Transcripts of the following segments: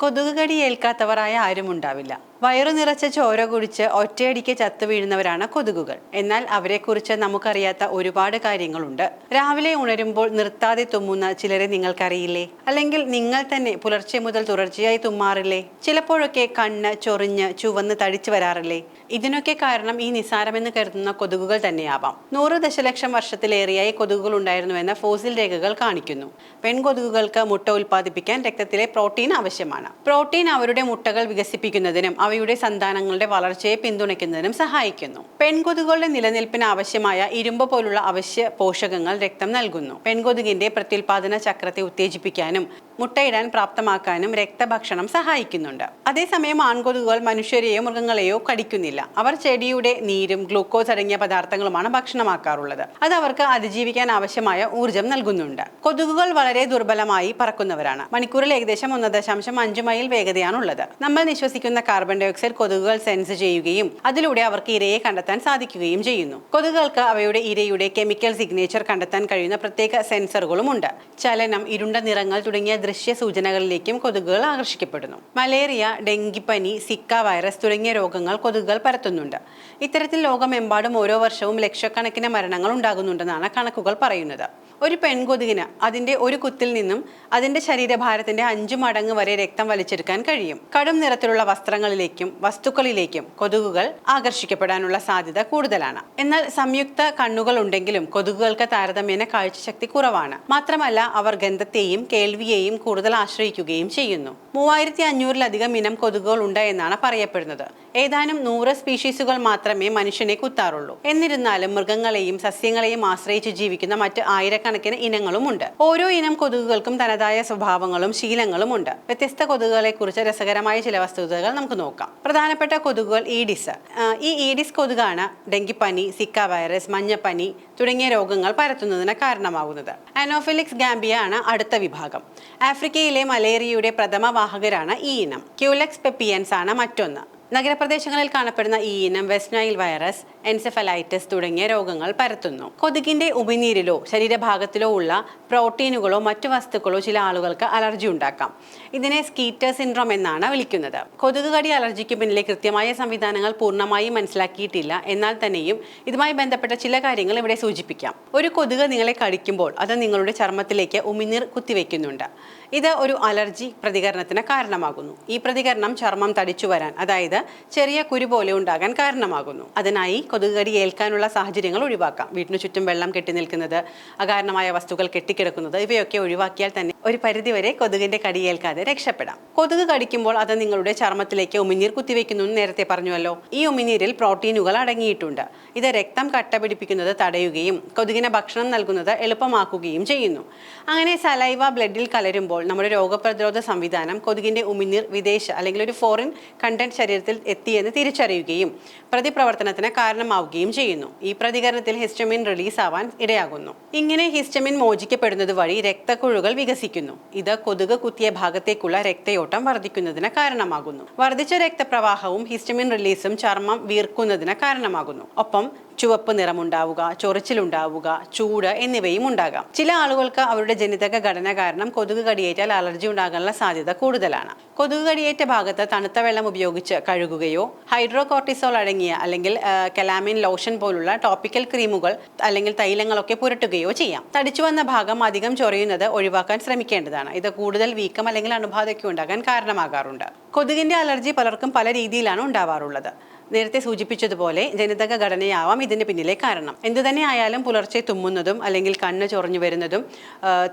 കൊതുക് കടി ഏൽക്കാത്തവരായ ആരും ഉണ്ടാവില്ല. വയറു നിറച്ച ചോര കുടിച്ച് ഒറ്റയടിക്ക് ചത്തു വീഴുന്നവരാണ് കൊതുകുകൾ. എന്നാൽ അവരെക്കുറിച്ച് നമുക്കറിയാത്ത ഒരുപാട് കാര്യങ്ങളുണ്ട്. രാവിലെ ഉണരുമ്പോൾ നിർത്താതെ തുമ്മുന്ന ചിലരെ നിങ്ങൾക്കറിയില്ലേ? അല്ലെങ്കിൽ നിങ്ങൾ തന്നെ പുലർച്ചെ മുതൽ തുടർച്ചയായി തുമ്മാറില്ലേ? ചിലപ്പോഴൊക്കെ കണ്ണ് ചൊറിഞ്ഞ് ചുവന്ന് തടിച്ചു വരാറില്ലേ? ഇതിനൊക്കെ കാരണം ഈ നിസാരമെന്ന് കരുതുന്ന കൊതുകുകൾ തന്നെയാവാം. നൂറ് ദശലക്ഷം വർഷത്തിലേറെയായി കൊതുകുകൾ ഉണ്ടായിരുന്നുവെന്ന ഫോസിൽ രേഖകൾ കാണിക്കുന്നു. പെൺകൊതുകുകൾക്ക് മുട്ട ഉൽപ്പാദിപ്പിക്കാൻ രക്തത്തിലെ പ്രോട്ടീൻ ആവശ്യമാണ്. പ്രോട്ടീൻ അവരുടെ മുട്ടകൾ വികസിപ്പിക്കുന്നതിനും അവയുടെ സന്താനങ്ങളുടെ വളർച്ചയെ പിന്തുണയ്ക്കുന്നതിനും സഹായിക്കുന്നു. പെൺകൊതുകുകളുടെ നിലനിൽപ്പിന് ആവശ്യമായ ഇരുമ്പ് പോലുള്ള അവശ്യ പോഷകങ്ങൾ രക്തം നൽകുന്നു. പെൺകൊതുകിന്റെ പ്രത്യുൽപാദന ചക്രത്തെ ഉത്തേജിപ്പിക്കാനും മുട്ടയിടാൻ പ്രാപ്തമാക്കാനും രക്തഭക്ഷണം സഹായിക്കുന്നുണ്ട്. അതേസമയം ആൺകൊതുകുകൾ മനുഷ്യരെയോ മൃഗങ്ങളെയോ കടിക്കുന്നില്ല. അവർ ചെടിയുടെ നീരും ഗ്ലൂക്കോസ് അടങ്ങിയ പദാർത്ഥങ്ങളുമാണ് ഭക്ഷണമാക്കാറുള്ളത്. അത് അവർക്ക് അതിജീവിക്കാൻ ആവശ്യമായ ഊർജം നൽകുന്നുണ്ട്. കൊതുകുകൾ വളരെ ദുർബലമായി പറക്കുന്നവരാണ്. മണിക്കൂറിൽ ഏകദേശം ഒന്ന് ദശാംശം അഞ്ച് മൈൽ വേഗതയാണുള്ളത്. നമ്മൾ നിശ്വസിക്കുന്ന കാർബൺ ഡൈ ഓക്സൈഡ് കൊതുകുകൾ സെൻസ് ചെയ്യുകയും അതിലൂടെ അവർക്ക് ഇരയെ കണ്ടെത്താൻ സാധിക്കുകയും ചെയ്യുന്നു. കൊതുകുകൾക്ക് അവയുടെ ഇരയുടെ കെമിക്കൽ സിഗ്നേച്ചർ കണ്ടെത്താൻ കഴിയുന്ന പ്രത്യേക സെൻസറുകളും ഉണ്ട് ചലനം ഇരുണ്ട നിറങ്ങൾ തുടങ്ങിയ ദൃശ്യ സൂചനകളിലേക്കും കൊതുകുകൾ ആകർഷിക്കപ്പെടുന്നു. മലേറിയ ഡെങ്കിപ്പനി സിക്ക വൈറസ് തുടങ്ങിയ രോഗങ്ങൾ കൊതുകുകൾ പരത്തുന്നുണ്ട്. ഇത്തരത്തിൽ ലോകമെമ്പാടും ഓരോ വർഷവും ലക്ഷക്കണക്കിന് മരണങ്ങൾ ഉണ്ടാകുന്നുണ്ടെന്നാണ് കണക്കുകൾ പറയുന്നത്. ഒരു പെൺകൊതുകിന് അതിന്റെ ഒരു കുത്തിൽ നിന്നും അതിന്റെ ശരീരഭാരത്തിന്റെ അഞ്ചു മടങ്ങ് വരെ രക്തം വലിച്ചെടുക്കാൻ കഴിയും. കടും നിറത്തിലുള്ള വസ്ത്രങ്ങളിലേക്കും വസ്തുക്കളിലേക്കും കൊതുകുകൾ ആകർഷിക്കപ്പെടാനുള്ള സാധ്യത കൂടുതലാണ്. എന്നാൽ സംയുക്ത കണ്ണുകൾ ഉണ്ടെങ്കിലും കൊതുകുകൾക്ക് താരതമ്യേന കാഴ്ചശക്തി കുറവാണ്. മാത്രമല്ല അവർ ഗന്ധത്തെയും കേൾവിയെയും കൂടുതൽ ആശ്രയിക്കുകയും ചെയ്യുന്നു. മൂവായിരത്തി അഞ്ഞൂറിലധികം ഇനം കൊതുകുകൾ ഉണ്ട് എന്നാണ് പറയപ്പെടുന്നത്. ഏതാനും നൂറ് സ്പീഷീസുകൾ മാത്രമേ മനുഷ്യനെ കുത്താറുള്ളൂ. എന്നിരുന്നാലും മൃഗങ്ങളെയും സസ്യങ്ങളെയും ആശ്രയിച്ച് ജീവിക്കുന്ന മറ്റ് ആയിരക്കണക്കിന് ഇനങ്ങളുമുണ്ട്. ഓരോ ഇനം കൊതുകുകൾക്കും തനതായ സ്വഭാവങ്ങളും ശീലങ്ങളും ഉണ്ട് വ്യത്യസ്ത കൊതുകുകളെ കുറിച്ച് രസകരമായ ചില വസ്തുതകൾ നമുക്ക് നോക്കാം. പ്രധാനപ്പെട്ട കൊതുകുകൾ ഈഡിസ്. ഈ ഈഡിസ് കൊതുകാണ് ഡെങ്കിപ്പനി സിക്ക വൈറസ് മഞ്ഞപ്പനി തുടങ്ങിയ രോഗങ്ങൾ പരത്തുന്നതിന് കാരണമാകുന്നത്. അനോഫിലിക്സ് ഗാംബിയ ആണ് അടുത്ത വിഭാഗം. ആഫ്രിക്കയിലെ മലേറിയയുടെ പ്രഥമ വാഹകരാണ് ഈ ഇനം. ക്യൂലക്സ് പെപ്പിയൻസ് ആണ് മറ്റൊന്ന്. നഗരപ്രദേശങ്ങളിൽ കാണപ്പെടുന്ന ഈ ഇനം വെസ്റ്റ് നൈൽ വൈറസ് എൻസെഫലൈറ്റിസ് തുടങ്ങിയ രോഗങ്ങൾ പരത്തുന്നു. കൊതുകിന്റെ ഉമിനീരിലോ ശരീരഭാഗത്തിലോ ഉള്ള പ്രോട്ടീനുകളോ മറ്റു വസ്തുക്കളോ ചില ആളുകൾക്ക് അലർജി ഉണ്ടാക്കാം. ഇതിനെ സ്കീറ്റർ സിൻഡ്രോം എന്നാണ് വിളിക്കുന്നത്. കൊതുക് കടി അലർജിക്ക് പിന്നിലെ കൃത്യമായ സംവിധാനങ്ങൾ പൂർണമായും മനസ്സിലാക്കിയിട്ടില്ല. എന്നാൽ തന്നെയും ഇതുമായി ബന്ധപ്പെട്ട ചില കാര്യങ്ങൾ ഇവിടെ സൂചിപ്പിക്കാം. ഒരു കൊതുക് നിങ്ങളെ കടിക്കുമ്പോൾ അത് നിങ്ങളുടെ ചർമ്മത്തിലേക്ക് ഉമിനീർ കുത്തിവെക്കുന്നുണ്ട്. ഇത് ഒരു അലർജി പ്രതികരണത്തിന് കാരണമാകുന്നു. ഈ പ്രതികരണം ചർമ്മം തടിച്ചു വരാൻ അതായത് ചെറിയ കുരു പോലെ ഉണ്ടാകാൻ കാരണമാകുന്നു. അതിനായി കൊതുക് കടി ഏൽക്കാനുള്ള സാഹചര്യങ്ങൾ ഒഴിവാക്കാം. വീട്ടിനു ചുറ്റും വെള്ളം കെട്ടി നിൽക്കുന്നത് അകാരണമായ വസ്തുക്കൾ കെട്ടിക്കിടക്കുന്നത് ഇവയൊക്കെ ഒഴിവാക്കിയാൽ തന്നെ ഒരു പരിധിവരെ കൊതുകിന്റെ കടിയേൽക്കാതെ രക്ഷപ്പെടാം. കൊതുക് കടിക്കുമ്പോൾ അത് നിങ്ങളുടെ ചർമ്മത്തിലേക്ക് ഉമിനീർ കുത്തിവെക്കുന്നു എന്ന് നേരത്തെ പറഞ്ഞുവല്ലോ. ഈ ഉമിനീരിൽ പ്രോട്ടീനുകൾ അടങ്ങിയിട്ടുണ്ട്. ഇത് രക്തം കട്ട പിടിപ്പിക്കുന്നത് തടയുകയും കൊതുകിന് ഭക്ഷണം നൽകുന്നത് എളുപ്പമാക്കുകയും ചെയ്യുന്നു. അങ്ങനെ സലൈവ ബ്ലഡിൽ കലരുമ്പോൾ നമ്മുടെ രോഗപ്രതിരോധ സംവിധാനം കൊതുകിന്റെ ഉമിനീർ വിദേശ അല്ലെങ്കിൽ ഒരു ഫോറിൻ കണ്ടന്റ് ശരീരത്തിൽ എത്തിയെന്ന് തിരിച്ചറിയുകയും പ്രതിപ്രവർത്തനത്തിന് കാരണമാവുകയും ചെയ്യുന്നു. ഈ പ്രതികരണത്തിൽ ഹിസ്റ്റമിൻ റിലീസ് ആവാൻ ഇടയാകുന്നു. ഇങ്ങനെ ഹിസ്റ്റമിൻ മോചിക്കപ്പെടുന്നത് വഴി രക്തക്കുഴുകൾ വികസിക്കുന്നു ഇത് കൊതുക് കുത്തിയ ഭാഗത്തേക്കുള്ള രക്തയോട്ടം വർദ്ധിക്കുന്നതിന് കാരണമാകുന്നു. വർദ്ധിച്ച രക്തപ്രവാഹവും ഹിസ്റ്റമിൻ റിലീസും ചർമ്മം വീർക്കുന്നതിന് കാരണമാകുന്നു. ഒപ്പം ചുവപ്പ് നിറമുണ്ടാവുക ചൊറിച്ചിലുണ്ടാവുക ചൂട് എന്നിവയും ഉണ്ടാകാം. ചില ആളുകൾക്ക് അവരുടെ ജനിതക ഘടന കാരണം കൊതുക് കടിയേറ്റാൽ അലർജി ഉണ്ടാകാനുള്ള സാധ്യത കൂടുതലാണ്. കൊതുക് കടിയേറ്റ ഭാഗത്ത് തണുത്ത വെള്ളം ഉപയോഗിച്ച് കഴുകുകയോ ഹൈഡ്രോകോർട്ടിസോൾ അടങ്ങിയ അല്ലെങ്കിൽ കലാമിൻ ലോഷൻ പോലുള്ള ടോപ്പിക്കൽ ക്രീമുകൾ അല്ലെങ്കിൽ തൈലങ്ങളൊക്കെ പുരട്ടുകയോ ചെയ്യാം. തടിച്ചു വന്ന ഭാഗം അധികം ചൊറിയുന്നത് ഒഴിവാക്കാൻ ശ്രമിക്കേണ്ടതാണ്. ഇത് കൂടുതൽ വീക്കം അല്ലെങ്കിൽ അണുബാധയ്ക്ക് ഉണ്ടാകാൻ കാരണമാകാറുണ്ട്. കൊതുകിന്റെ അലർജി പലർക്കും പല രീതിയിലാണ് ഉണ്ടാവാറുള്ളത്. നേരത്തെ സൂചിപ്പിച്ചതുപോലെ ജനിതക ഘടനയാവാം ഇതിന് പിന്നിലെ കാരണം. എന്തു തന്നെ ആയാലും പുലർച്ചെ തുമ്മുന്നതും അല്ലെങ്കിൽ കണ്ണ് ചൊറിഞ്ഞു വരുന്നതും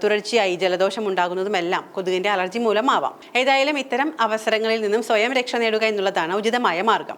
തുടർച്ചയായി ജലദോഷം ഉണ്ടാകുന്നതും എല്ലാം കൊതുകിന്റെ അലർജി മൂലമാവാം. ഏതായാലും ഇത്തരം അവസരങ്ങളിൽ നിന്നും സ്വയം രക്ഷ നേടുക എന്നുള്ളതാണ് ഉചിതമായ മാർഗം.